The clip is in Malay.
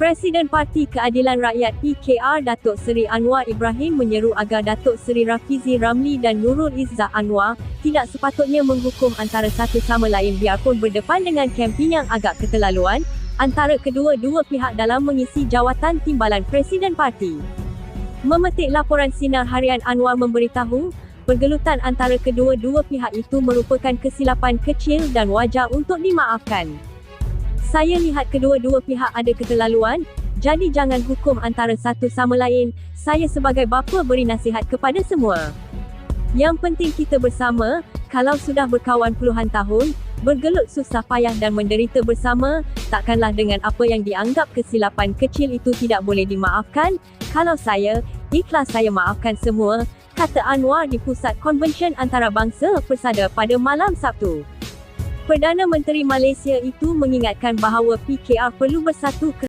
Presiden Parti Keadilan Rakyat PKR Datuk Seri Anwar Ibrahim menyeru agar Datuk Seri Rafizi Ramli dan Nurul Izzah Anwar tidak sepatutnya menghukum antara satu sama lain biarpun berdepan dengan kempen yang agak keterlaluan antara kedua-dua pihak dalam mengisi jawatan timbalan Presiden Parti. Memetik laporan sinar harian Anwar memberitahu, pergelutan antara kedua-dua pihak itu merupakan kesilapan kecil dan wajar untuk dimaafkan. Saya lihat kedua-dua pihak ada keterlaluan, jadi jangan hukum antara satu sama lain. Saya sebagai bapa beri nasihat kepada semua. Yang penting kita bersama, kalau sudah berkawan puluhan tahun, bergelut susah payah dan menderita bersama, takkanlah dengan apa yang dianggap kesilapan kecil itu tidak boleh dimaafkan. Kalau saya, ikhlas saya maafkan semua, kata Anwar di Pusat Konvensyen Antarabangsa Persada pada malam Sabtu. Perdana Menteri Malaysia itu mengingatkan bahawa PKR perlu bersatu